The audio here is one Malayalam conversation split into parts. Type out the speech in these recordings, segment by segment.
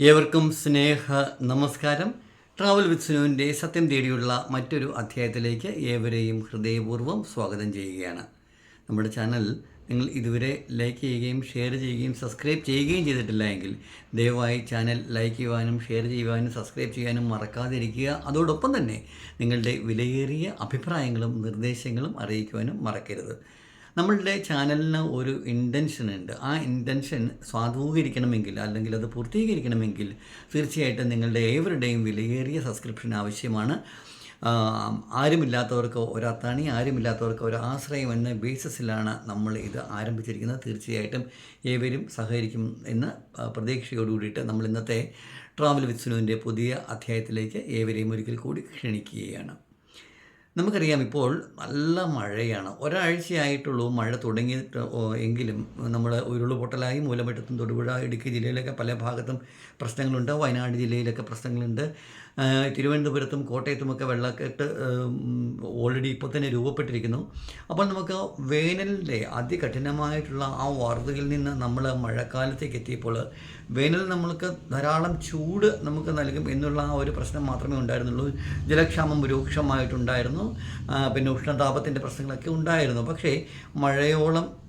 ഏവർക്കും സ്നേഹ നമസ്കാരം. ട്രാവൽ വിത്ത് സുനുവിന്റെ സത്യം തേടിയുള്ള മറ്റൊരു അധ്യായത്തിലേക്ക് ഏവരെയും ഹൃദയപൂർവം സ്വാഗതം ചെയ്യുകയാണ്. നമ്മുടെ ചാനൽ നിങ്ങൾ ഇതുവരെ ലൈക്ക് ചെയ്യുകയും ഷെയർ ചെയ്യുകയും സബ്സ്ക്രൈബ് ചെയ്യുകയും ചെയ്തിട്ടില്ല എങ്കിൽ ദയവായി ചാനൽ ലൈക്ക് ചെയ്യുവാനും ഷെയർ ചെയ്യുവാനും സബ്സ്ക്രൈബ് ചെയ്യാനും മറക്കാതിരിക്കുക. അതോടൊപ്പം തന്നെ നിങ്ങളുടെ വിലയേറിയ അഭിപ്രായങ്ങളും നിർദ്ദേശങ്ങളും അറിയിക്കുവാനും മറക്കരുത്. നമ്മളുടെ ചാനലിന് ഒരു ഇന്റൻഷൻ ഉണ്ട്. ആ ഇന്റൻഷൻ സ്വാധൂകരിക്കണമെങ്കിൽ അല്ലെങ്കിൽ അത് പൂർത്തീകരിക്കണമെങ്കിൽ തീർച്ചയായിട്ടും നിങ്ങളുടെ ഏവരുടെയും വിലയേറിയ സബ്സ്ക്രിപ്ഷൻ ആവശ്യമാണ്. ആരുമില്ലാത്തവർക്ക് ഒരത്താണി ആരുമില്ലാത്തവർക്ക് ഒരു ആശ്രയം എന്ന ബേസിസിലാണ് നമ്മൾ ഇത് ആരംഭിച്ചിരിക്കുന്നത്. തീർച്ചയായിട്ടും ഏവരും സഹകരിക്കും എന്ന പ്രതീക്ഷയോടുകൂടിയിട്ട് കൂടിയിട്ട് നമ്മൾ ഇന്നത്തെ ട്രാവൽ വിത്ത് സുനുവിന്റെ പുതിയ അധ്യായത്തിലേക്ക് ഏവരെയും ഒരിക്കൽ കൂടി ക്ഷണിക്കുകയാണ്. നമുക്കറിയാം ഇപ്പോൾ നല്ല മഴയാണ്. ഒരാഴ്ചയായിട്ടുള്ളൂ മഴ തുടങ്ങിയിട്ട് എങ്കിലും നമ്മൾ ഉരുളുപൊട്ടലായി മൂലമറ്റത്തും തൊടുപുഴ ഇടുക്കി ജില്ലയിലൊക്കെ പല ഭാഗത്തും പ്രശ്നങ്ങളുണ്ട്. വയനാട് ജില്ലയിലൊക്കെ പ്രശ്നങ്ങളുണ്ട്. തിരുവനന്തപുരത്തും കോട്ടയത്തുമൊക്കെ വെള്ളക്കെട്ട് ഓൾറെഡി ഇപ്പോൾ തന്നെ രൂപപ്പെട്ടിരിക്കുന്നു. അപ്പോൾ നമുക്ക് വേനലിന്റെ അതികഠിനമായിട്ടുള്ള ആ വാർത്തയിൽ നിന്ന് നമ്മൾ മഴക്കാലത്തേക്ക് എത്തിയപ്പോൾ വേനൽ നമ്മൾക്ക് ധാരാളം ചൂട് നമുക്ക് നൽകും എന്നുള്ള ആ ഒരു പ്രശ്നം മാത്രമേ ഉണ്ടായിരുന്നുള്ളൂ. ജലക്ഷാമം രൂക്ഷമായിട്ടുണ്ടായിരുന്നു. പിന്നെ ഉഷ്ണതാപത്തിന്റെ പ്രശ്നങ്ങളൊക്കെ ഉണ്ടായിരുന്നു. പക്ഷേ മഴയോളം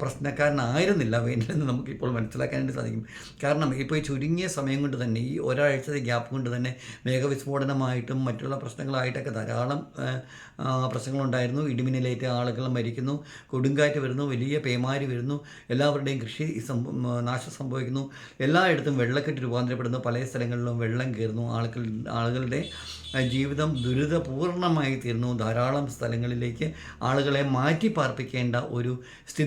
പ്രശ്നക്കാരനായിരുന്നില്ല വേണ്ടതെന്ന് നമുക്കിപ്പോൾ മനസ്സിലാക്കാനായിട്ട് സാധിക്കും. കാരണം ഇപ്പോൾ ഈ ചുരുങ്ങിയ സമയം കൊണ്ട് തന്നെ ഈ ഒരാഴ്ചത്തെ ഗ്യാപ്പ് കൊണ്ട് തന്നെ മേഘവിസ്ഫോടനമായിട്ടും മറ്റുള്ള പ്രശ്നങ്ങളായിട്ടൊക്കെ ധാരാളം പ്രശ്നങ്ങളുണ്ടായിരുന്നു. ഇടിമിന്നലേറ്റ് ആളുകൾ മരിക്കുന്നു കൊടുങ്കാറ്റ് വരുന്നു വലിയ പേമാരി വരുന്നു എല്ലാവരുടെയും കൃഷി നാശം സംഭവിക്കുന്നു. എല്ലായിടത്തും വെള്ളക്കെട്ട് രൂപാന്തരപ്പെടുന്നു പല സ്ഥലങ്ങളിലും വെള്ളം കയറുന്നു ആളുകൾ ആളുകളുടെ ജീവിതം ദുരിതപൂർണമായി തീർന്നു. ധാരാളം സ്ഥലങ്ങളിലേക്ക് ആളുകളെ മാറ്റി പാർപ്പിക്കേണ്ട ഒരു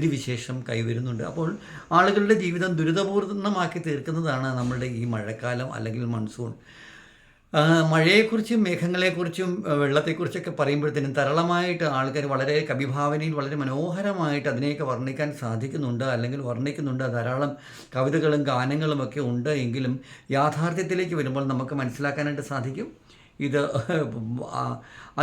സ്ഥിതിവിശേഷം കൈവരുന്നുണ്ട്. അപ്പോൾ ആളുകളുടെ ജീവിതം ദുരിതപൂർണമാക്കി തീർക്കുന്നതാണ് നമ്മളുടെ ഈ മഴക്കാലം അല്ലെങ്കിൽ മൺസൂൺ മഴയെക്കുറിച്ചും മേഘങ്ങളെക്കുറിച്ചും വെള്ളത്തെക്കുറിച്ചൊക്കെ പറയുമ്പോഴത്തേനും തരളമായിട്ട് ആൾക്കാർ വളരെ കവിഭാവനയിൽ വളരെ മനോഹരമായിട്ട് അതിനെയൊക്കെ വർണിക്കാൻ സാധിക്കുന്നുണ്ട് അല്ലെങ്കിൽ വർണിക്കുന്നുണ്ട്. ധാരാളം കവിതകളും ഗാനങ്ങളും ഒക്കെ ഉണ്ട് എങ്കിലും യാഥാർത്ഥ്യത്തിലേക്ക് വരുമ്പോൾ നമുക്ക് മനസ്സിലാക്കാനായിട്ട് സാധിക്കും. ഇത്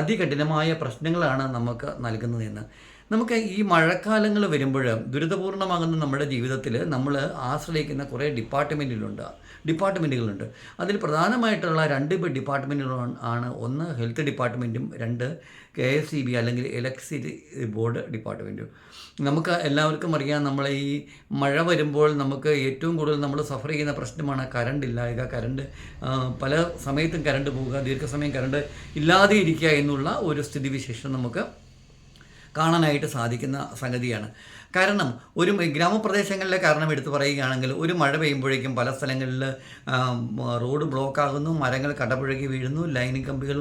അതികഠിനമായ പ്രശ്നങ്ങളാണ് നമുക്ക് നൽകുന്നതെന്ന്. നമുക്ക് ഈ മഴക്കാലങ്ങൾ വരുമ്പോൾ ദുരിതപൂർണമാകുന്ന നമ്മുടെ ജീവിതത്തിൽ നമ്മൾ ആശ്രയിക്കുന്ന കുറേ ഡിപ്പാർട്ട്മെന്റുകളുണ്ട് ഡിപ്പാർട്ട്മെന്റുകളുണ്ട്. അതിൽ പ്രധാനമായിട്ടുള്ള രണ്ട് ഡിപ്പാർട്ട്മെന്റുകൾ ആണ് ഒന്ന് ഹെൽത്ത് ഡിപ്പാർട്ട്മെന്റും രണ്ട് കെ എസ് സി ബി അല്ലെങ്കിൽ ഇലക്ട്രിസിറ്റി ബോർഡ് ഡിപ്പാർട്ട്മെന്റും. നമുക്ക് എല്ലാവർക്കും അറിയാം നമ്മൾ ഈ മഴ വരുമ്പോൾ നമുക്ക് ഏറ്റവും കൂടുതൽ നമ്മൾ സഫർ ചെയ്യുന്ന പ്രശ്നമാണ് കറണ്ട് ഇല്ലായക കറണ്ട് പല സമയത്തും കറണ്ട് പോവുക ദീർഘസമയം കറണ്ട് ഇല്ലാതെ ഇരിക്കുക എന്നുള്ള ഒരു സ്ഥിതിവിശേഷം നമുക്ക് കാണാനായിട്ട് സാധിക്കുന്ന സംഗതിയാണ്. കാരണം ഒരു ഗ്രാമപ്രദേശങ്ങളിലെ കാരണം എടുത്തു പറയുകയാണെങ്കിൽ ഒരു മഴ പെയ്യുമ്പോഴേക്കും പല സ്ഥലങ്ങളിൽ റോഡ് ബ്ലോക്ക് ആകുന്നു മരങ്ങൾ കടപുഴകി വീഴുന്നു ലൈനിങ് കമ്പികൾ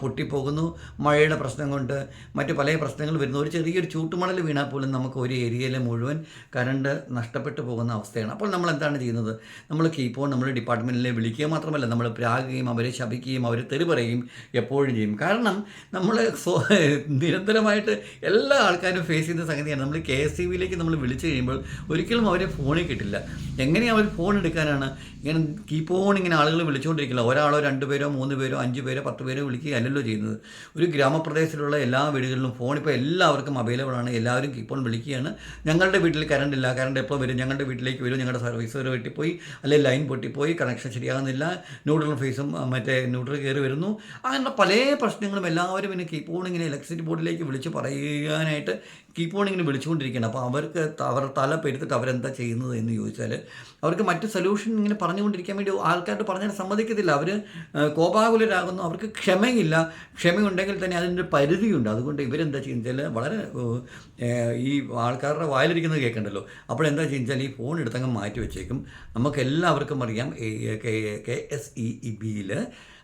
പൊട്ടിപ്പോകുന്നു മഴയുടെ പ്രശ്നം കൊണ്ട് മറ്റു പല പ്രശ്നങ്ങൾ വരുന്നു. ഒരു ചെറിയൊരു ചൂട്ടുമണൽ വീണാൽ പോലും നമുക്ക് ഒരു ഏരിയയിലെ മുഴുവൻ കറണ്ട് നഷ്ടപ്പെട്ടു പോകുന്ന അവസ്ഥയാണ്. അപ്പോൾ നമ്മൾ എന്താണ് ചെയ്യുന്നത്? നമ്മൾ കീപ്പോൾ നമ്മൾ ഡിപ്പാർട്ട്മെന്റിലെ വിളിക്കുക മാത്രമല്ല നമ്മൾ പ്രാകുകയും അവരെ ശപിക്കുകയും അവരെ തെറി പറയുകയും എപ്പോഴും ചെയ്യും. കാരണം നമ്മൾ നിരന്തരമായിട്ട് എല്ലാ ആൾക്കാരും ഫേസ് ചെയ്യുന്ന സംഗതിയാണ്. നമ്മൾ കെ എസ് സി ബിയിലേക്ക് നമ്മൾ വിളിച്ചു കഴിയുമ്പോൾ ഒരിക്കലും അവരെ ഫോണിൽ കിട്ടില്ല. എങ്ങനെ അവർ ഫോൺ എടുക്കാനാണ്? ഇങ്ങനെ കീപ്പ് ഓൺ ഇങ്ങനെ ആളുകൾ വിളിച്ചുകൊണ്ടിരിക്കില്ല ഒരാളോ രണ്ട് പേരോ മൂന്ന് പേരോ അഞ്ച് പേരോ പത്ത് പേരോ വിളിക്കുക അല്ലല്ലോ ചെയ്യുന്നത്. ഒരു ഗ്രാമപ്രദേശത്തിലുള്ള എല്ലാ വീടുകളിലും ഫോൺ ഇപ്പോൾ എല്ലാവർക്കും അവൈലബിൾ ആണ്. എല്ലാവരും കീപ്പ് ഓൺ വിളിക്കുകയാണ്. ഞങ്ങളുടെ വീട്ടിൽ കറണ്ട് ഇല്ല. കറണ്ട് എപ്പോൾ വരും? ഞങ്ങളുടെ വീട്ടിലേക്ക് വരും. ഞങ്ങളുടെ സർവീസ് വരെ വെട്ടിപ്പോയി. അല്ലെങ്കിൽ ലൈൻ പൊട്ടിപ്പോയി. കണക്ഷൻ ശരിയാകുന്നില്ല. ന്യൂട്രൽ ഫേസും മറ്റേ ന്യൂട്രൽ കയറി വരുന്നു. അങ്ങനെ പല പ്രശ്നങ്ങളും എല്ലാവരും ഇങ്ങനെ കീപ്പ് ഓൺ ഇങ്ങനെ ഇലക്ട്രിസിറ്റി ബോർഡിലേക്ക് വിളിച്ച് പറയാനായിട്ട് കീപ്പ് ഓൺ ഇങ്ങനെ വിളിച്ചുകൊണ്ടിരിക്കുകയാണ്. അപ്പോൾ അവർക്ക് അവർ തല പെരുത്തിട്ട് അവരെന്താ ചെയ്യുന്നത് എന്ന് ചോദിച്ചാൽ അവർക്ക് മറ്റ് സൊല്യൂഷൻ ഇങ്ങനെ പറഞ്ഞുകൊണ്ടിരിക്കാൻ വേണ്ടി ആൾക്കാരോട് പറഞ്ഞാൽ സമ്മതിക്കത്തില്ല. അവർ കോപാകുലരാകുന്നു. അവർക്ക് ക്ഷമയില്ല. ക്ഷമയുണ്ടെങ്കിൽ തന്നെ അതിന്റെ പരിധിയുണ്ട്. അതുകൊണ്ട് ഇവരെന്താ ചെയ്യുന്നത് വളരെ ഈ ആൾക്കാരുടെ വായിലിരിക്കുന്നത് കേൾക്കണ്ടല്ലോ. അപ്പോഴെന്താ ചെയ്യുന്നത് ഈ ഫോൺ എടുത്തങ്ങ് മാറ്റി വെച്ചേക്കും. നമുക്ക് എല്ലാവർക്കും അറിയാം കെ എസ് ഇ ബിയിൽ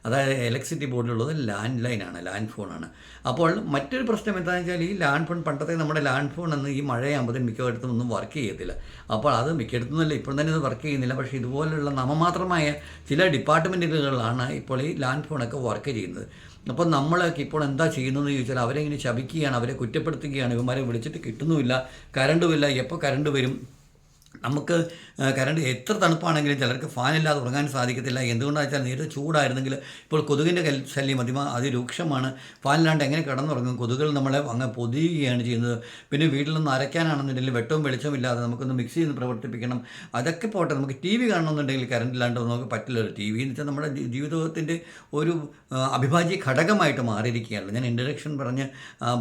അതായത് ഇലക്ട്രിസിറ്റി ബോർഡിലുള്ളത് ലാൻഡ് ലൈനാണ് ലാൻഡ് ഫോണാണ് അപ്പോൾ മറ്റൊരു പ്രശ്നം എന്താണെന്ന് വെച്ചാൽ ഈ ലാൻഡ് ഫോൺ പണ്ടത്തെ നമ്മുടെ ലാൻഡ് ഫോൺ എന്ന് ഈ മഴയാകുമ്പോഴത്തേന് മിക്കയിടത്തും ഒന്നും വർക്ക് ചെയ്യത്തില്ല. അപ്പോൾ അത് മിക്കയിടത്തുനിന്നല്ല ഇപ്പോൾ തന്നെ ഇത് വർക്ക് ചെയ്യുന്നില്ല. പക്ഷേ ഇതുപോലുള്ള നാമമാത്രമായ ചില ഡിപ്പാർട്ട്മെന്റുകളിലാണ് ഇപ്പോൾ ഈ ലാൻഡ് ഫോണൊക്കെ വർക്ക് ചെയ്യുന്നത്. അപ്പോൾ നമ്മളൊക്കെ ഇപ്പോൾ എന്താ ചെയ്യുന്നതെന്ന് ചോദിച്ചാൽ അവരെ ഇങ്ങനെ ശപിക്കുകയാണ് അവരെ കുറ്റപ്പെടുത്തുകയാണ് ഇവന്മാരെ വിളിച്ചിട്ട് കിട്ടുന്നുമില്ല കരണ്ടുമില്ല എപ്പോൾ കരണ്ട് വരും? നമുക്ക് കറണ്ട് എത്ര തണുപ്പാണെങ്കിലും ചിലർക്ക് ഫാനില്ലാതെ ഉറങ്ങാൻ സാധിക്കത്തില്ല. എന്തുകൊണ്ടാണെന്ന് വെച്ചാൽ നേരത്തെ ചൂടായിരുന്നെങ്കിൽ ഇപ്പോൾ കൊതുകിന്റെ ശല്യം അതിമ അതിരൂക്ഷമാണ്. ഫാനില്ലാണ്ട് എങ്ങനെ കിടന്നുറങ്ങും? കൊതുകുകൾ നമ്മളെ അങ്ങ് പൊതിയുകയാണ് ചെയ്യുന്നത്. പിന്നെ വീട്ടിൽ നിന്ന് അരയ്ക്കാനാണെന്നുണ്ടെങ്കിൽ വെട്ടവും വെളിച്ചവും ഇല്ലാതെ നമുക്കൊന്ന് മിക്സ് ചെയ്ത് പ്രവർത്തിപ്പിക്കണം. അതൊക്കെ പോട്ടെ നമുക്ക് ടി വി കാണണമെന്നുണ്ടെങ്കിൽ കറണ്ട് ഇല്ലാണ്ട് നമുക്ക് പറ്റില്ല. ടി വി എന്ന് വെച്ചാൽ നമ്മുടെ ജീവിതത്തിന്റെ ഒരു അഭിഭാജ്യ ഘടകമായിട്ട് മാറിയിരിക്കുകയാണ്. ഞാൻ ഇൻഡക്ഷൻ പറഞ്ഞ്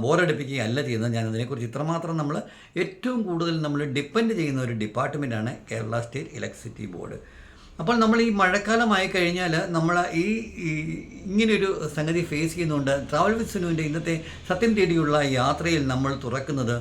ബോറടിപ്പിക്കുകയല്ല ചെയ്യുന്നത്. ഞാൻ അതിനെക്കുറിച്ച് ഇത്രമാത്രം നമ്മൾ ഏറ്റവും കൂടുതൽ നമ്മൾ ഡിപ്പെൻഡ് ചെയ്യുന്ന ഒരു ഡിപ്പാർട്ട്മെന്റാണ് കേരള സ്റ്റേറ്റ് ഇലക്ട്രിസിറ്റി ബോർഡ് അപ്പോൾ നമ്മൾ ഈ മഴക്കാലമായി കഴിഞ്ഞാൽ നമ്മൾ ഈ ഇങ്ങനെയൊരു സംഗതി ഫേസ് ചെയ്യുന്നുണ്ട്. ട്രാവൽ വിത്ത് സുനുവിന്റെ ഇന്നത്തെ സത്യം തേടിയുള്ള യാത്രയിൽ നമ്മൾ തുറക്കുന്നത്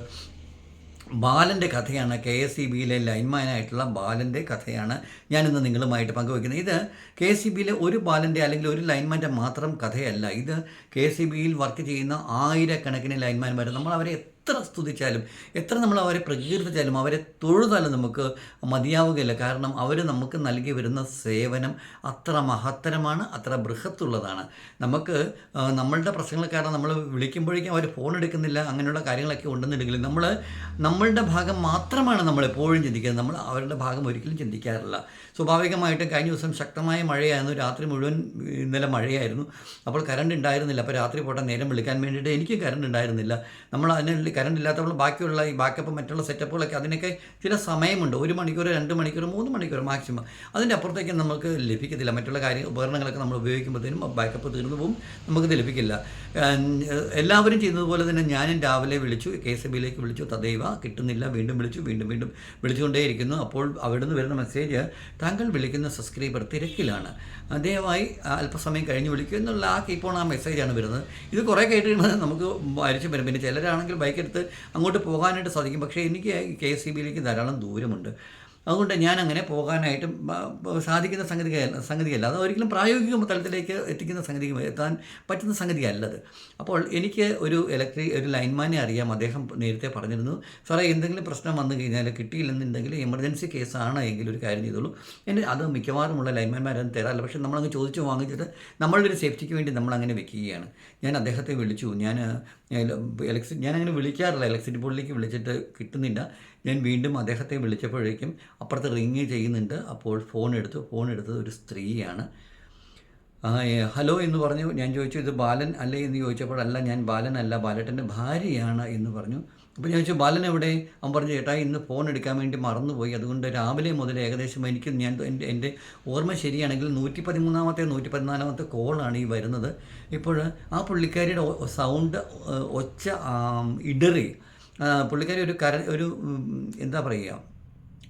ബാലന്റെ കഥയാണ്. കെ എസ് ഇ ബിയിലെ ലൈൻമാനായിട്ടുള്ള ബാലന്റെ കഥയാണ് ഞാനിന്ന് നിങ്ങളുമായിട്ട് പങ്കുവയ്ക്കുന്നത്. ഇത് കെ എസ് ഇ ബിയിലെ ഒരു ബാലന്റെ അല്ലെങ്കിൽ ഒരു ലൈൻമാന്റെ മാത്രം കഥയല്ല. ഇത് കെ എസ് ഇ ബിയിൽ വർക്ക് ചെയ്യുന്ന ആയിരക്കണക്കിന് ലൈൻമാൻമാർ നമ്മൾ അവരെ എത്ര സ്തുതിച്ചാലും എത്ര നമ്മൾ അവരെ പ്രകീർത്തിച്ചാലും അവരെ തൊഴുതാലും നമുക്ക് മതിയാവുകയില്ല. കാരണം അവർ നമുക്ക് നൽകി വരുന്ന സേവനം അത്ര മഹത്തരമാണ് അത്ര ബൃഹത്തുള്ളതാണ്. നമുക്ക് നമ്മളുടെ പ്രശ്നങ്ങൾ കാരണം നമ്മൾ വിളിക്കുമ്പോഴേക്കും അവർ ഫോൺ എടുക്കുന്നില്ല അങ്ങനെയുള്ള കാര്യങ്ങളൊക്കെ ഉണ്ടെന്നുണ്ടെങ്കിൽ നമ്മൾ നമ്മളുടെ ഭാഗം മാത്രമാണ് നമ്മൾ എപ്പോഴും ചിന്തിക്കുന്നത്. നമ്മൾ അവരുടെ ഭാഗം ഒരിക്കലും ചിന്തിക്കാറില്ല. സ്വാഭാവികമായിട്ടും കഴിഞ്ഞ ദിവസം ശക്തമായ മഴയായിരുന്നു. രാത്രി മുഴുവൻ ഇന്നലെ മഴയായിരുന്നു. അപ്പോൾ കറണ്ട് ഉണ്ടായിരുന്നില്ല. അപ്പോൾ രാത്രി പോട്ടെ നേരം വിളിക്കാൻ വേണ്ടിയിട്ട് എനിക്ക് കറണ്ട് ഉണ്ടായിരുന്നില്ല. നമ്മൾ അതിന് കറണ്ട് ഇല്ലാത്തപ്പോൾ ബാക്കിയുള്ള ഈ ബാക്കപ്പ് മറ്റുള്ള സെറ്റപ്പുകളൊക്കെ അതിനൊക്കെ ചില സമയമുണ്ട്. ഒരു മണിക്കൂർ രണ്ട് മണിക്കൂർ മൂന്ന് മണിക്കൂർ മാക്സിമം അതിന്റെ അപ്പുറത്തേക്ക് നമുക്ക് ലഭിക്കത്തില്ല. മറ്റുള്ള കാര്യ ഉപകരണങ്ങളൊക്കെ നമ്മൾ ഉപയോഗിക്കുമ്പോഴത്തേനും ബാക്കപ്പ് തീർന്നു പോകും നമുക്കിത് ലഭിക്കില്ല. എല്ലാവരും ചെയ്യുന്നതുപോലെ തന്നെ ഞാനും രാവിലെ വിളിച്ചു കെ എസ് ബിയിലേക്ക് വിളിച്ചു. തദൈവ കിട്ടുന്നില്ല. വീണ്ടും വിളിച്ചു വീണ്ടും വീണ്ടും വിളിച്ചുകൊണ്ടേയിരിക്കുന്നു. അപ്പോൾ അവിടുന്ന് വരുന്ന മെസ്സേജ് താങ്കൾ വിളിക്കുന്ന സബ്സ്ക്രൈബർ തിരക്കിലാണ്. ദയവായി അല്പസമയം കഴിഞ്ഞ് വിളിക്കൂ എന്നുള്ള ആ ഇപ്പോൾ ആ മെസ്സേജാണ് വരുന്നത്. ഇത് കുറേ കേട്ട് നമുക്ക് വരച്ചു വരും. പിന്നെ ചിലരാണെങ്കിൽ ബൈക്കെടുത്ത് അങ്ങോട്ട് പോകാനായിട്ട് സാധിക്കും. പക്ഷേ എനിക്ക് കെ എസ് സി ബിയിലേക്ക് ധാരാളം ദൂരമുണ്ട്. അതുകൊണ്ട് ഞാൻ അങ്ങനെ പോകാനായിട്ട് സാധിക്കുന്ന സംഗതി സംഗതിയല്ല. അത് ഒരിക്കലും പ്രായോഗിക തലത്തിലേക്ക് എത്തിക്കുന്ന സംഗതി എത്താൻ പറ്റുന്ന സംഗതിയല്ലത്. അപ്പോൾ എനിക്ക് ഒരു ഇലക്ട്രിക് ഒരു ലൈൻമാനെ അറിയാം. അദ്ദേഹം നേരത്തെ പറഞ്ഞിരുന്നു സാറേ എന്തെങ്കിലും പ്രശ്നം വന്നു കഴിഞ്ഞാൽ കിട്ടിയില്ലെന്നുണ്ടെങ്കിൽ എമർജൻസി കേസാണ് എങ്കിൽ ഒരു കാര്യം ചെയ്തോളൂ. എന്റെ അത് മിക്കവാറുമുള്ള ലൈൻമാൻമാരൊന്നും തരാറില്ല. പക്ഷേ നമ്മളങ്ങ് ചോദിച്ചു വാങ്ങിച്ചിട്ട് നമ്മളുടെ ഒരു സേഫ്റ്റിക്ക് വേണ്ടി നമ്മൾ അങ്ങനെ വെക്കുകയാണ്. ഞാൻ അദ്ദേഹത്തെ വിളിച്ചു. ഞാൻ ഇലക്ട്രി അങ്ങനെ വിളിക്കാറില്ല. ഇലക്ട്രിസിറ്റി ബോർഡിലേക്ക് വിളിച്ചിട്ട് കിട്ടുന്നില്ല. ഞാൻ വീണ്ടും അദ്ദേഹത്തെ വിളിച്ചപ്പോഴേക്കും അപ്പുറത്ത് റിങ് ചെയ്യുന്നുണ്ട്. അപ്പോൾ ഫോൺ എടുത്തു. ഫോൺ എടുത്തത് ഒരു സ്ത്രീയാണ്. ഹലോ എന്ന് പറഞ്ഞു. ഞാൻ ചോദിച്ചു ഇത് ബാലൻ അല്ലേ? എന്ന് ചോദിച്ചപ്പോഴല്ല ഞാൻ ബാലനല്ല. ബാലട്ടന്റെ ഭാര്യയാണ്. എന്ന് പറഞ്ഞു. അപ്പോൾ ഞാൻ ചോദിച്ചു ബാലൻ എവിടെ? അവൻ പറഞ്ഞു ചേട്ടാ ഇന്ന് ഫോൺ എടുക്കാൻ വേണ്ടി മറന്നുപോയി. അതുകൊണ്ട് രാവിലെ മുതൽ ഏകദേശം എനിക്ക് ഞാൻ എന്റെ എന്റെ ഓർമ്മ ശരിയാണെങ്കിൽ നൂറ്റി പതിമൂന്നാമത്തെ നൂറ്റി പതിനാലാമത്തെ കോളാണ് ഈ വരുന്നത്. ഇപ്പോൾ ആ പുള്ളിക്കാരിയുടെ സൗണ്ട് ഒച്ച ഇടറി പുള്ളിക്കാരി ഒരു കര ഒരു എന്താ പറയുക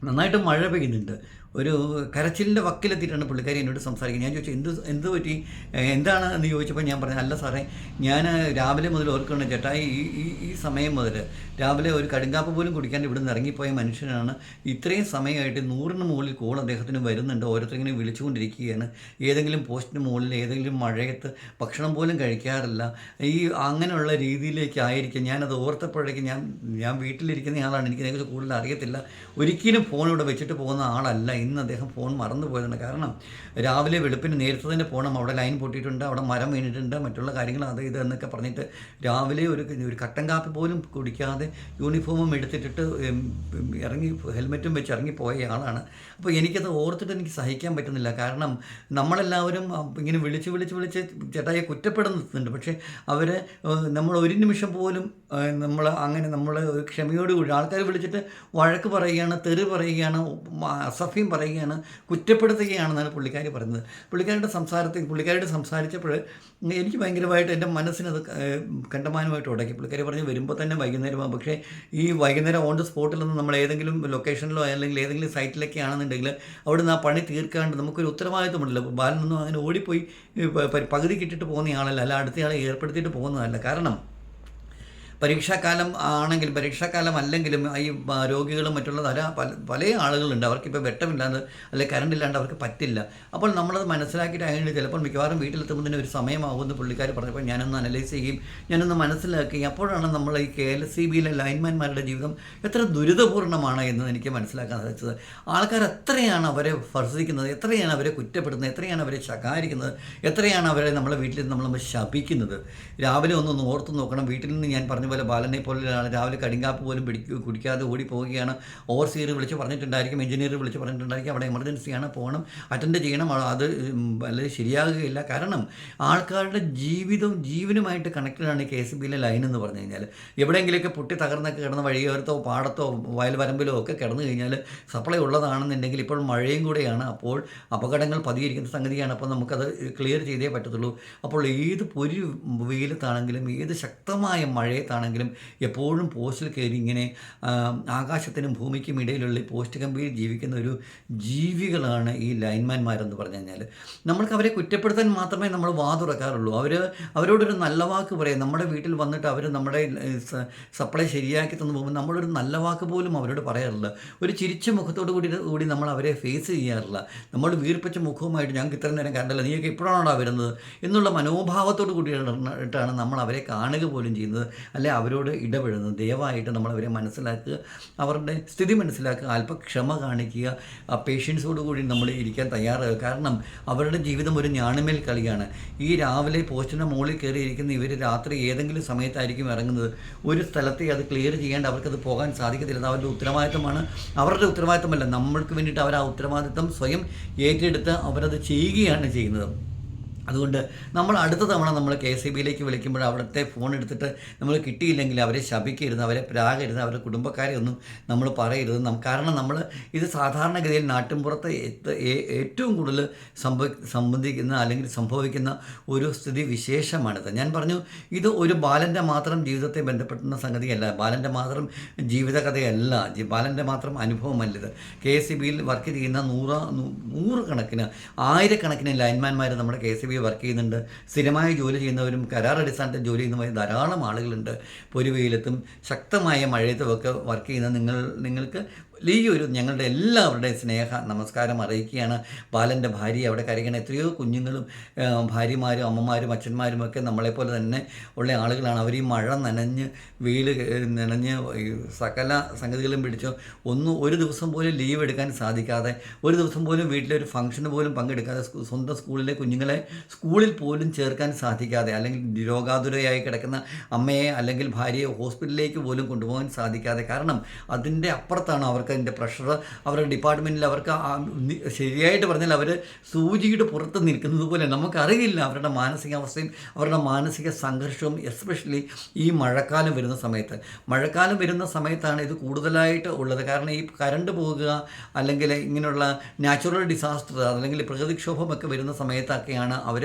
നന്നായിട്ട് മഴ പെയ്യുന്നുണ്ട്. ഒരു കരച്ചിലിന്റെ വക്കിലെത്തിയിട്ടാണ് പുള്ളിക്കാരി എന്നോട് സംസാരിക്കുന്നത്. ഞാൻ ചോദിച്ചു എന്ത് എന്ത് പറ്റി? എന്താണ് എന്ന് ചോദിച്ചപ്പോൾ ഞാൻ പറഞ്ഞു അല്ല സാറേ ഞാൻ രാവിലെ മുതൽ ഓർക്കണം ചേട്ടാ ഈ ഈ സമയം മുതൽ രാവിലെ ഒരു കടുങ്കാപ്പ് പോലും കുടിക്കാണ്ട് ഇവിടെ നിന്ന് ഇറങ്ങിപ്പോയ മനുഷ്യനാണ്. ഇത്രയും സമയമായിട്ട് നൂറിന് മുകളിൽ കോൾ അദ്ദേഹത്തിന് വരുന്നുണ്ട്. ഓരോരുത്തരിങ്ങനെ വിളിച്ചുകൊണ്ടിരിക്കുകയാണ്. ഏതെങ്കിലും പോസ്റ്റിന് മുകളിൽ ഏതെങ്കിലും മഴയത്ത് ഭക്ഷണം പോലും കഴിക്കാറില്ല. ഈ അങ്ങനെയുള്ള രീതിയിലേക്ക് ആയിരിക്കും. ഞാനത് ഓർത്തപ്പോഴേക്കും ഞാൻ ഞാൻ വീട്ടിലിരിക്കുന്ന ആളാണ്. എനിക്ക് ഇതിനെക്കുറിച്ച് കൂടുതൽ അറിയത്തില്ല. ഒരിക്കലും ഫോൺ ഇവിടെ വെച്ചിട്ട് പോകുന്ന ആളല്ല ഇന്ന് അദ്ദേഹം ഫോൺ മറന്നു പോയതുണ്ട് കാരണം രാവിലെ വെളുപ്പിന് നേരത്തെ തന്നെ പോകണം അവിടെ ലൈൻ പൊട്ടിയിട്ടുണ്ട്. അവിടെ മരം വീണിട്ടുണ്ട്. മറ്റുള്ള കാര്യങ്ങൾ അത് ഇത് എന്നൊക്കെ പറഞ്ഞിട്ട് രാവിലെ ഒരു ഒരു കട്ടൻ കാപ്പി പോലും കുടിക്കാതെ യൂണിഫോമും എടുത്തിട്ടിട്ട് ഇറങ്ങി ഹെൽമെറ്റും വെച്ച് ഇറങ്ങി പോയ ആളാണ്. അപ്പോൾ എനിക്കത് ഓർത്തിട്ട് എനിക്ക് സഹിക്കാൻ പറ്റുന്നില്ല. കാരണം നമ്മളെല്ലാവരും ഇങ്ങനെ വിളിച്ച് വിളിച്ച് വിളിച്ച് ചേട്ടായെ കുറ്റപ്പെടുന്നുണ്ട്. പക്ഷേ അവർ നമ്മൾ ഒരു നിമിഷം പോലും നമ്മൾ അങ്ങനെ നമ്മൾ ക്ഷമയോടുകൂടി ആൾക്കാർ വിളിച്ചിട്ട് വഴക്ക് പറയുകയാണ് തെറി പറയുകയാണ് അസഫ്യം പറയുകയാണ് കുറ്റപ്പെടുത്തുകയാണെന്നാണ് പുള്ളിക്കാരി പറയുന്നത്. പുള്ളിക്കാരുടെ സംസാരത്തിൽ പുള്ളിക്കാരോട് സംസാരിച്ചപ്പോൾ എനിക്ക് ഭയങ്കരമായിട്ട് എന്റെ മനസ്സിനത് കണ്ടമാനമായിട്ട് ഉടക്കി. പുള്ളിക്കാരി പറഞ്ഞ് വരുമ്പോൾ തന്നെ വൈകുന്നേരമാണ് പക്ഷേ ഈ വൈകുന്നേരം ഓൺ ദ സ്പോട്ടിൽ നിന്ന് നമ്മൾ ഏതെങ്കിലും ലൊക്കേഷനിലോ അല്ലെങ്കിൽ ഏതെങ്കിലും സൈറ്റിലൊക്കെ ആണെന്നുണ്ടെങ്കിൽ അവിടെ നിന്ന് ആ പണി തീർക്കാണ്ട് നമുക്കൊരു ഉത്തരവാദിത്വമുണ്ടല്ലോ ബാലിൽ നിന്നും അങ്ങനെ ഓടിപ്പോയി പകുതി കിട്ടിയിട്ട് പോകുന്ന ആളല്ല. അല്ല അടുത്തയാളെ ഏർപ്പെടുത്തിയിട്ട് പോകുന്നതല്ല. കാരണം പരീക്ഷാക്കാലം ആണെങ്കിൽ പരീക്ഷാക്കാലം അല്ലെങ്കിലും ഈ രോഗികളും മറ്റുള്ള ധാരാ പല പല ആളുകളുണ്ട്. അവർക്കിപ്പോൾ വെട്ടമില്ലാണ്ട് അല്ലെങ്കിൽ കറണ്ട് ഇല്ലാണ്ട് അവർക്ക് പറ്റില്ല. അപ്പോൾ നമ്മളത് മനസ്സിലാക്കിയിട്ട് അതിന് ചിലപ്പോൾ മിക്കവാറും വീട്ടിലെത്തുമ്പോൾ ഒരു സമയമാകുമെന്ന് പുള്ളിക്കാർ പറഞ്ഞപ്പോൾ ഞാനൊന്ന് അനലൈസ് ചെയ്യുകയും ഞാനൊന്ന് മനസ്സിലാക്കുകയും അപ്പോഴാണ് നമ്മൾ ഈ കെ എൽ സി ബിയിലെ ലൈൻമാൻമാരുടെ ജീവിതം എത്ര ദുരിതപൂർണമാണ് എന്ന് എനിക്ക് മനസ്സിലാക്കാൻ സാധിച്ചത്. ആൾക്കാർ എത്രയാണ് അവരെ ഭർസിക്കുന്നത് എത്രയാണ് അവരെ കുറ്റപ്പെടുന്നത് എത്രയാണ് അവരെ ശകാരിക്കുന്നത് എത്രയാണ് അവരെ നമ്മളെ വീട്ടിൽ നമ്മൾ ശപിക്കുന്നത്? രാവിലെ ഒന്നൊന്ന് ഓർത്ത് നോക്കണം. വീട്ടിൽ നിന്ന് ഞാൻ പറഞ്ഞ പോലെ ബാലനെ പോലെയാണ് രാവിലെ കടിങ്കാപ്പ് പോലും പിടിക്കുക കുടിക്കാതെ ഓടി പോവുകയാണ് ഓവർസീർ വിളിച്ച് പറഞ്ഞിട്ടുണ്ടായിരിക്കും എഞ്ചിനീയർ വിളിച്ച് പറഞ്ഞിട്ടുണ്ടായിരിക്കും അവിടെ എമർജൻസിയാണ് പോകണം അറ്റൻഡ് ചെയ്യണം അത് അല്ലെങ്കിൽ ശരിയാകുകയില്ല. കാരണം ആൾക്കാരുടെ ജീവിതം ജീവനുമായിട്ട് കണക്റ്റഡാണ് കെ എസ് ബിയിലെ ലൈൻ എന്ന് പറഞ്ഞു കഴിഞ്ഞാൽ എവിടെയെങ്കിലുമൊക്കെ പൊട്ടി തകർന്നൊക്കെ കിടന്ന വഴിയോരത്തോ പാടത്തോ വയൽവരമ്പിലോ ഒക്കെ കിടന്നു കഴിഞ്ഞാൽ സപ്ലൈ ഉള്ളതാണെന്നുണ്ടെങ്കിൽ ഇപ്പോൾ മഴയും കൂടെയാണ്. അപ്പോൾ അപകടങ്ങൾ പതിയിരിക്കുന്ന സംഗതിയാണ്. അപ്പോൾ നമുക്കത് ക്ലിയർ ചെയ്തേ പറ്റത്തുള്ളൂ. അപ്പോൾ ഏത് പൊരി വെയിലത്താണെങ്കിലും ഏത് ശക്തമായ മഴയത്താണെങ്കിലും എപ്പോഴും പോസ്റ്റിൽ കയറി ഇങ്ങനെ ആകാശത്തിനും ഭൂമിക്കും ഇടയിലുള്ള പോസ്റ്റ് കമ്പിയിൽ ജീവിക്കുന്ന ഒരു ജീവികളാണ് ഈ ലൈൻമാൻമാരെന്ന് പറഞ്ഞു കഴിഞ്ഞാൽ നമ്മൾക്ക് അവരെ കുറ്റപ്പെടുത്താൻ മാത്രമേ നമ്മൾ വാ തുറക്കാറുള്ളൂ അവർ അവരോടൊരു നല്ല വാക്ക് പറയാം. നമ്മുടെ വീട്ടിൽ വന്നിട്ട് അവർ നമ്മുടെ സപ്ലൈ ശരിയാക്കി തന്നു പോകുമ്പോൾ നമ്മളൊരു നല്ല വാക്ക് പോലും അവരോട് പറയാറില്ല. ഒരു ചിരിച്ച മുഖത്തോടു കൂടി കൂടി നമ്മൾ അവരെ ഫേസ് ചെയ്യാറില്ല. നമ്മൾ വീർപ്പിച്ച മുഖവുമായിട്ട് ഞങ്ങൾക്ക് ഇത്ര നേരം കണ്ടല്ല നീയൊക്കെ ഇപ്പോഴാണോ വരുന്നത്? എന്നുള്ള മനോഭാവത്തോടു കൂടിയിട്ടാണ് നമ്മൾ അവരെ കാണുക പോലും ചെയ്യുന്നത്. അല്ലെ അവരോട് ഇടപെടുന്നത് ദയവായിട്ട് നമ്മൾ അവരെ മനസ്സിലാക്കുക. അവരുടെ സ്ഥിതി മനസ്സിലാക്കുക. അല്പം ക്ഷമ കാണിക്കുക പേഷ്യൻസോട് കൂടി നമ്മൾ ഇരിക്കാൻ തയ്യാറാകുക കാരണം അവരുടെ ജീവിതം ഒരു ഞാണുമേൽ കളിയാണ്. ഈ രാവിലെ പോസ്റ്റിന്റെ മുകളിൽ കയറിയിരിക്കുന്ന ഇവർ രാത്രി ഏതെങ്കിലും സമയത്തായിരിക്കും ഇറങ്ങുന്നത്. ഒരു സ്ഥലത്തെ അത് ക്ലിയർ ചെയ്യേണ്ട അവർക്കത് പോകാൻ സാധിക്കത്തില്ല. അവരുടെ ഉത്തരവാദിത്തമാണ്. അവരുടെ ഉത്തരവാദിത്തമല്ല. നമ്മൾക്ക് വേണ്ടിയിട്ട് അവർ ആ ഉത്തരവാദിത്തം സ്വയം ഏറ്റെടുത്ത് അവരത് ചെയ്യുകയാണ് ചെയ്യുന്നത്. അതുകൊണ്ട് നമ്മൾ അടുത്ത തവണ നമ്മൾ കെ ഐ ബിയിലേക്ക് വിളിക്കുമ്പോൾ അവിടുത്തെ ഫോൺ എടുത്തിട്ട് നമ്മൾ കിട്ടിയില്ലെങ്കിൽ അവരെ ശപിക്കരുത് അവരെ പ്രാകരുത് അവരുടെ കുടുംബക്കാരെ ഒന്നും നമ്മൾ പറയരുത്. കാരണം നമ്മൾ ഇത് സാധാരണഗതിയിൽ നാട്ടിൻപുറത്ത് ഏറ്റവും കൂടുതൽ സംഭവ സംബന്ധിക്കുന്ന അല്ലെങ്കിൽ സംഭവിക്കുന്ന ഒരു സ്ഥിതി വിശേഷമാണിത്. ഞാൻ പറഞ്ഞു ഇത് ഒരു ബാലന്റെ മാത്രം ജീവിതത്തെ ബന്ധപ്പെട്ടുന്ന സംഗതിയല്ല. ബാലന്റെ മാത്രം ജീവിതകഥയല്ല. ബാലന്റെ മാത്രം അനുഭവമല്ല ഇത്. കെ എസ് സി ബിയിൽ വർക്ക് ചെയ്യുന്ന നൂറ് നൂറുകണക്കിന് ആയിരക്കണക്കിന് ലൈൻമാൻമാർ നമ്മുടെ K S C B work ചെയ്യുന്നുണ്ട്. സ്ഥിരമായി ജോലി ചെയ്യുന്നവരും കരാർ അടിസ്ഥാനത്തിൽ ജോലി ചെയ്യുന്നവരും ധാരാളം ആളുകളുണ്ട്. പൊരുവെയിലത്തും. ശക്തമായ മഴയത്തും ഒക്കെ വർക്ക് ചെയ്യുന്ന നിങ്ങൾ നിങ്ങൾക്ക് വലിയൊരു ഞങ്ങളുടെ എല്ലാവരുടെയും സ്നേഹ നമസ്കാരം അറിയിക്കുകയാണ്. ബാലന്റെ ഭാര്യ അവിടെ കരയ്ക്കണ എത്രയോ കുഞ്ഞുങ്ങളും ഭാര്യമാരും അമ്മമാരും അച്ഛന്മാരും ഒക്കെ നമ്മളെപ്പോലെ തന്നെ ഉള്ള ആളുകളാണ്. അവർ ഈ മഴ നനഞ്ഞ് വെയിൽ നനഞ്ഞ് സകല സംഗതികളും പിടിച്ചോ ഒന്നും ഒരു ദിവസം പോലും ലീവ് എടുക്കാൻ സാധിക്കാതെ ഒരു ദിവസം പോലും വീട്ടിലൊരു ഫംഗ്ഷന് പോലും പങ്കെടുക്കാതെ സ്വന്തം സ്കൂളിലെ കുഞ്ഞുങ്ങളെ സ്കൂളിൽ പോലും ചേർക്കാൻ സാധിക്കാതെ അല്ലെങ്കിൽ രോഗാതുരയായി കിടക്കുന്ന അമ്മയെ അല്ലെങ്കിൽ ഭാര്യയെ ഹോസ്പിറ്റലിലേക്ക് പോലും കൊണ്ടുപോകാൻ സാധിക്കാതെ. കാരണം അതിന്റെ അപ്പുറത്താണ് അവർക്ക് അതിന്റെ പ്രഷർ അവരുടെ ഡിപ്പാർട്ട്മെന്റിൽ അവർക്ക് ശരിയായിട്ട് പറഞ്ഞാൽ അവർ സൂചിയുടെ പുറത്ത് നിൽക്കുന്നത് പോലെ നമുക്കറിയില്ല അവരുടെ മാനസികാവസ്ഥയും അവരുടെ മാനസിക സംഘർഷവും എസ്പെഷ്യലി ഈ മഴക്കാലം വരുന്ന സമയത്ത്. മഴക്കാലം വരുന്ന സമയത്താണ് ഇത് കൂടുതലായിട്ട് ഉള്ളത്. കാരണം ഈ കരണ്ട് പോകുക അല്ലെങ്കിൽ ഇങ്ങനെയുള്ള നാച്ചുറൽ ഡിസാസ്റ്റർ അല്ലെങ്കിൽ പ്രകൃതിക്ഷോഭമൊക്കെ വരുന്ന സമയത്തൊക്കെയാണ് അവർ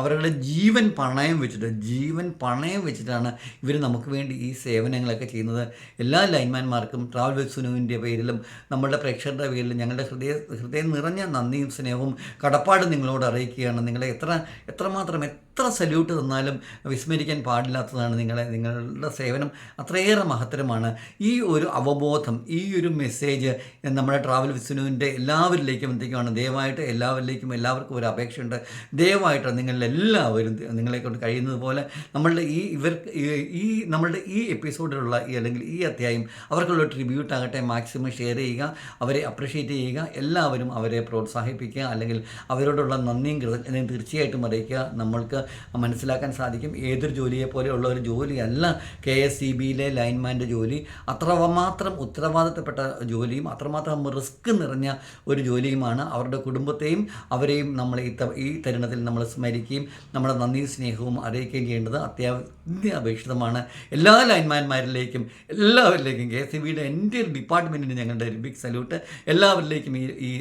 അവരുടെ ജീവൻ പണയം വെച്ചിട്ട് ജീവൻ പണയം വെച്ചിട്ടാണ് ഇവർ നമുക്ക് വേണ്ടി ഈ സേവനങ്ങളൊക്കെ ചെയ്യുന്നത്. എല്ലാ ലൈൻമാൻമാർക്കും ട്രാവൽ വെസുനുവിന്റെ പേരിലും നമ്മളുടെ പ്രേക്ഷകരുടെ പേരിലും ഞങ്ങളുടെ ഹൃദയ ഹൃദയം നിറഞ്ഞ നന്ദിയും സ്നേഹവും കടപ്പാട് നിങ്ങളോട് അറിയിക്കുകയാണ്. നിങ്ങളെ എത്ര എത്രമാത്രം എത്ര സല്യൂട്ട് തന്നാലും വിസ്മരിക്കാൻ പാടില്ലാത്തതാണ് നിങ്ങളെ നിങ്ങളുടെ സേവനം. അത്രയേറെ മഹത്തരമാണ്. ഈ ഒരു അവബോധം ഈ ഒരു മെസ്സേജ് നമ്മുടെ ട്രാവൽ വിസ്നുവിന്റെ എല്ലാവരിലേക്കും എത്തിക്കുകയാണ് ദയവായിട്ട് എല്ലാവരിലേക്കും എല്ലാവർക്കും ഒരു അപേക്ഷയുണ്ട്. ദയവായിട്ട് നിങ്ങളെല്ലാവരും നിങ്ങളെക്കൊണ്ട് കഴിയുന്നത് പോലെ നമ്മളുടെ ഈ ഇവർ ഈ- ഈ നമ്മളുടെ ഈ എപ്പിസോഡിലുള്ള ഈ അല്ലെങ്കിൽ ഈ അധ്യായം അവർക്കുള്ള ട്രിബ്യൂട്ട് ആകട്ടെ മാക്സിമം ഷെയർ ചെയ്യുക അവരെ അപ്രിഷ്യേറ്റ് ചെയ്യുക എല്ലാവരും അവരെ പ്രോത്സാഹിപ്പിക്കുക അല്ലെങ്കിൽ അവരോടുള്ള നന്ദിയും കൃതജ്ഞതയും തീർച്ചയായിട്ടും അറിയിക്കുക. നമ്മൾക്ക് മനസ്സിലാക്കാൻ സാധിക്കും. ഏതൊരു ജോലിയെ പോലെയുള്ള ഒരു ജോലിയല്ല കെ എസ് സി ബിയിലെ ലൈൻമാന്റെ ജോലി. അത്രമാത്രം ഉത്തരവാദിത്തപ്പെട്ട ജോലിയും അത്രമാത്രം റിസ്ക് നിറഞ്ഞ ഒരു ജോലിയുമാണ് അവരുടെ കുടുംബത്തെയും അവരെയും നമ്മൾ ഈ ഈ തരുണത്തിൽ നമ്മൾ സ്മരിക്കുകയും നമ്മുടെ നന്ദി സ്നേഹവും അറിയിക്കുകയും ചെയ്യേണ്ടത് അത്യാവശ്യപേക്ഷിതമാണ് എല്ലാ ലൈൻമാൻമാരിലേക്കും എല്ലാവരിലേക്കും കെ എസ് സി ബിയുടെ എന്റെ ഡിപ്പാർട്ട്മെന്റിന് ഞങ്ങളുടെ ഒരു ബിഗ് സല്യൂട്ട്. എല്ലാവരിലേക്കും ഈ ഈ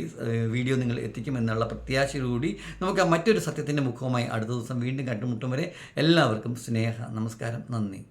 വീഡിയോ നിങ്ങൾ എത്തിക്കുമെന്നുള്ള പ്രത്യാശയോടുകൂടി നമുക്ക് മറ്റൊരു സത്യത്തിന്റെ മുഖവുമായി അടുത്ത ദിവസം വീണ്ടും കണ്ടുമുട്ടും വരെ എല്ലാവർക്കും സ്നേഹ നമസ്കാരം. നന്ദി.